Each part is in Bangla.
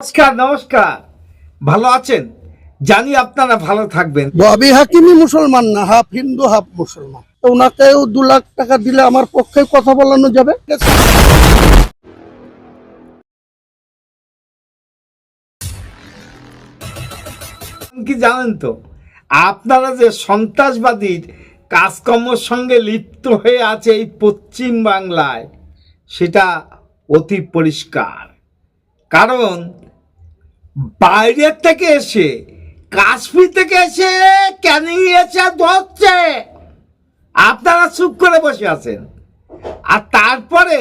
নমস্কার নমস্কার। ভালো আছেন? জানি আপনারা ভালো থাকবেন। ববি হাকিমি মুসলমান না হাফ হিন্দু হাফ মুসলমান। তো ওনাকেও দু লাখ টাকা দিলে আমার পক্ষে কথা বলানো যাবে? কি জানেন তো আপনারা যে সন্ত্রাসবাদীর কাজকর্মের সঙ্গে লিপ্ত হয়ে আছে এই পশ্চিম বাংলায় সেটা অতি পরিষ্কার। কারণ বাইরের থেকে এসে কাশ্মীর থেকে এসে ক্যানিং এসে ধরছে। আপনারা চুপ করে বসে আছেন। আর তারপরে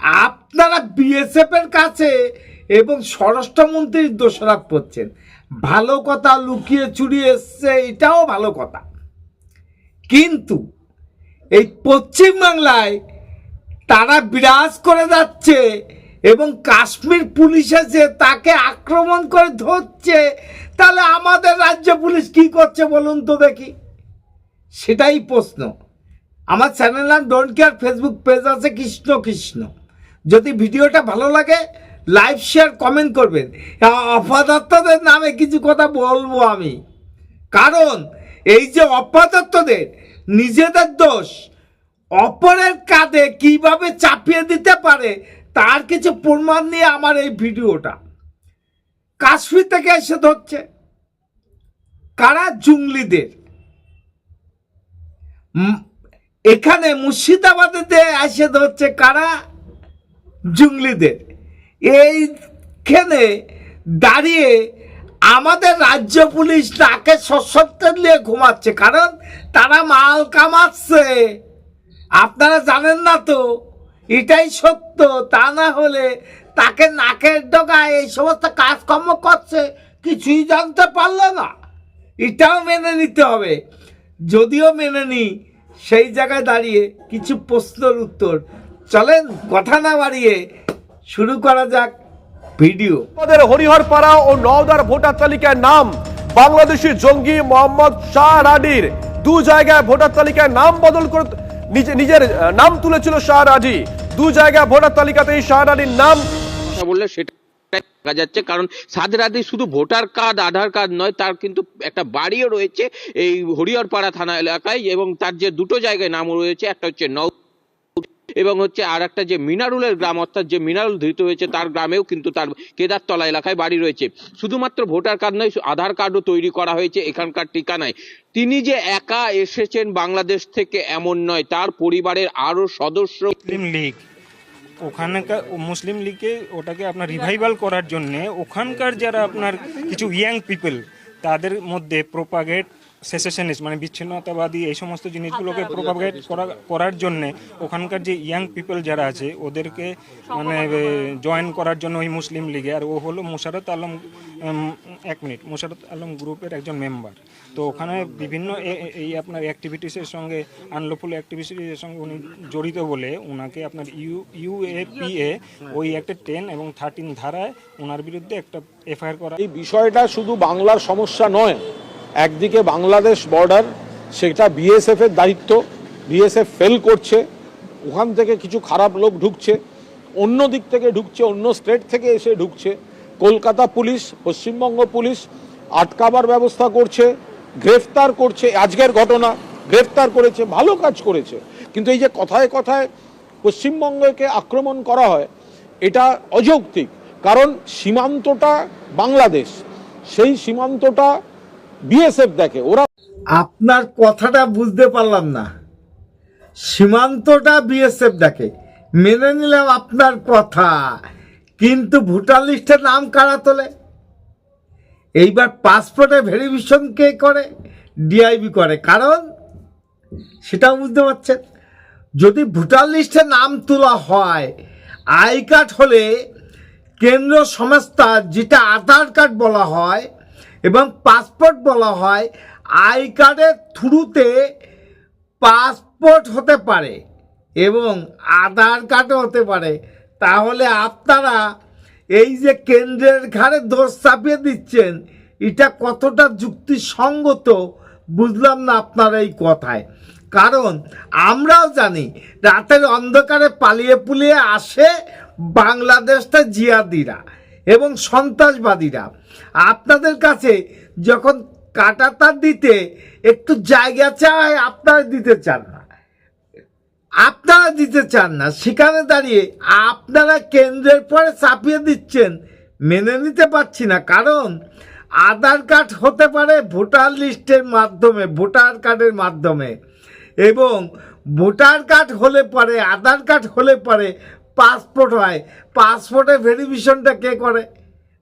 আপনারা বিএসএফ এর কাছে এবং স্বরাষ্ট্রমন্ত্রীর দোষারোপ করছেন। ভালো কথা লুকিয়ে চুরিয়ে এসছে, এটাও ভালো কথা। কিন্তু এই পশ্চিমবাংলায় তারা বিরাজ করে যাচ্ছে এবং কাশ্মীর পুলিশ এসে তাকে আক্রমণ করে ধরছে, তাহলে আমাদের রাজ্য পুলিশ কি করছে বলুন তো দেখি। সেটাই প্রশ্ন। আমার চ্যানেল নাম ডোন্ট কেয়ার ফেসবুক পেজ আছে কৃষ্ণ কৃষ্ণ। যদি ভিডিওটা ভালো লাগে লাইভ শেয়ার কমেন্ট করবেন। অপদার্থদের নামে কিছু কথা বলব আমি। কারণ, এই যে অপদার্থদের, নিজেদের দোষ, অপরের কাঁধে কীভাবে চাপিয়ে দিতে পারে তার কিছু প্রমাণ নিয়ে আমার এই ভিডিওটা। কাশ্মীর থেকে এসে ধরছে। কারা? জুংলিদের। এখানে মুর্শিদাবাদেতে এসে ধরছে কারা? জুংলিদের। এইখানে দাঁড়িয়ে আমাদের রাজ্য পুলিশ তাকে সশস্ত্র নিয়ে ঘুমাচ্ছে, কারণ তারা মাল কামাচ্ছে। আপনারা জানেন না তো? এটাই সত্য, তা না হলে তাকে নাকের ডগায় এই সমস্ত কাজকর্ম করছে, কিছুই জানতে পারল না। এটাও মেনে নিতে হবে। যদিও মেনে নিই সেই জায়গায় দাঁড়িয়ে কিছু প্রশ্নের উত্তর। চলেন, কথা না বাড়িয়ে শুরু করা যাক ভিডিও। আমাদের হরিহরপাড়া ও নওদার ভোটার তালিকায় নাম, বাংলাদেশি জঙ্গি মোহাম্মদ শাহ রাডির। দু জায়গায় ভোটার তালিকায় নাম বদল করে, নিজে নিজের নাম তুলেছিল শাহ রাডি দু জায়গা ভোটার তালিকাতেই এই শাহ রাডির নাম বললে সেটা দেখা যাচ্ছে, কারণ সাদরাদি শুধু ভোটার কার্ড, আধার কার্ড নয়, তার কিন্তু একটা বাড়িও রয়েছে এই হরিহরপাড়া থানা এলাকায় এবং তার যে দুটো জায়গায় নাম রয়েছে, একটা হচ্ছে নৌ এবং হচ্ছে আর একটা যে মিনারুলের গ্রাম, অর্থাৎ যে মিনারুল ধৃত হয়েছে, তার গ্রামেও কিন্তু তার কেদারতলা এলাকায় বাড়ি রয়েছে। শুধুমাত্র ভোটার কার্ড নয়, আধার কার্ডও তৈরি করা হয়েছে, এখানকার ঠিকানায়। তিনি যে একা এসেছেন বাংলাদেশ থেকে এমন নয়, তার পরিবারের আরও সদস্য লীগ, ওখানকার মুসলিম লীগে ওটাকে আপনার রিভাইভাল করার জন্যে ওখানকার যারা আপনার কিছু ইয়াং পিপল তাদের মধ্যে প্রোপাগেট সেসেশনিস্ট মানে বিচ্ছিন্নতাবাদী এই সমস্ত জিনিসগুলোকে প্রোপাগেট করা করার জন্যে ওখানকার যে ইয়াং পিপল যারা আছে ওদেরকে মানে জয়েন করার জন্য ওই মুসলিম লীগে। আর ও হলো মুশারত আলম এক মিনিট মুশারত আলম গ্রুপের একজন মেম্বার তো ওখানে বিভিন্ন এই আপনার অ্যাক্টিভিটিসের সঙ্গে আনলফুল অ্যাক্টিভিটিসের সঙ্গে উনি জড়িত বলে ওনাকে আপনার ইউ ইউএপিএ ওই একটা টেন এবং থার্টিন ধারায় ওনার বিরুদ্ধে একটা এফআইআর করা। এই বিষয়টা শুধু বাংলার সমস্যা নয় একদিকে বাংলাদেশ বর্ডার সেটা বিএসএফ এর দায়িত্ব বিএসএফ ফেল করছে, ওখান থেকে কিছু খারাপ লোক ঢুকছে, অন্য দিক থেকে ঢুকছে, অন্য স্টেট থেকে এসে ঢুকছে, কলকাতা পুলিশ, পশ্চিমবঙ্গ পুলিশ আটকাবার ব্যবস্থা করছে, গ্রেফতার করছে, আজকের ঘটনা, গ্রেফতার করেছে, ভালো কাজ করেছে। কিন্তু এই যে কথায় কথায় পশ্চিমবঙ্গকে আক্রমণ করা হয়, এটা অযৌক্তিক, কারণ সীমান্তটা বাংলাদেশ, সেই সীমান্তটা বিএসএফ দেখে, ওরা আপনার কথাটা বুঝতে পারলাম না। সীমান্তটা বিএসএফ দেখে। মেনে নিলাম আপনার কথা, কিন্তু ভোটার লিস্টের নাম কারা তোলে? এইবার পাসপোর্টে ভেরিফিকেশন কে করে? ডিআইবি করে। কারণ সেটাও বুঝতে পারছেন। যদি ভোটার লিস্টে নাম তোলা হয়, আই কার্ড হলে কেন্দ্র সংস্থা যেটা আধার কার্ড বলা হয় এবং পাসপোর্ট বলা হয় আই কার্ডের থ্রুতে পাসপোর্ট হতে পারে এবং আধার কার্ডও হতে পারে। তাহলে আপনারা এই যে কেন্দ্রের ঘাড়ে দোষ চাপিয়ে দিচ্ছেন, এটা কতটা যুক্তিসঙ্গত বুঝলাম না আপনার এই কথায়। কারণ আমরাও জানি, রাতের অন্ধকারে পালিয়ে পুলিয়ে আসে বাংলাদেশটা জিয়াদিরা। এবং সন্ত্রাসবাদীরা। আপনাদের কাছে যখন কাটাতার দিতে একটু জায়গা চায় আপনারা দিতে চান না। আপনারা দিতে চান না। সেখানে দাঁড়িয়ে আপনারা কেন্দ্রের পরে চাপিয়ে দিচ্ছেন, মেনে নিতে পারছি না। কারণ আধার কার্ড হতে পারে ভোটার লিস্টের মাধ্যমে, ভোটার কার্ডের মাধ্যমে। এবং ভোটার কার্ড হলে পরে, আধার কার্ড হলে পরে পাসপোর্ট হয়। পাসপোর্টে ভেরিফিকেশনটা কে করে?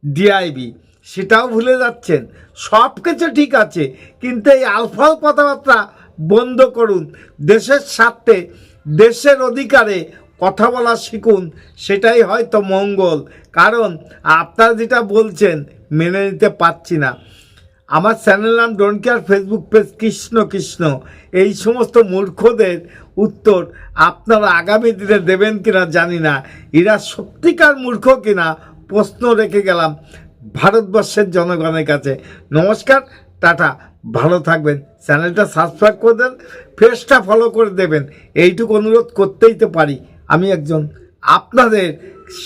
ডিআইবি সেটাও ভুলে যাচ্ছেন। সব কিছু ঠিক আছে, কিন্তু এই আলফাল কথাবার্তা বন্ধ করুন। দেশের স্বার্থে, দেশের অধিকারে কথা বলা শিখুন, সেটাই হয়তো মঙ্গল। কারণ আপনারা যেটা বলছেন, মেনে নিতে পারছি না। আমার চ্যানেল নাম don't care Facebook page Krishna Krishna. এই সমস্ত মূর্খদের উত্তর আপনারা আগামী দিনে দেবেন কিনা জানি না। এরা সত্যিকার মূর্খ কিনা প্রশ্ন রেখে গেলাম ভারতবর্ষের জনগণের কাছে। নমস্কার টাটা ভালো থাকবেন। চ্যানেলটা সাবস্ক্রাইব করে দেন ফেসটা ফলো করে দেবেন। এইটুকু অনুরোধ করতেই তো পারি। আমি একজন আপনাদের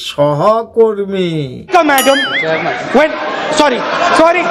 সহকর্মী. When, sorry sorry.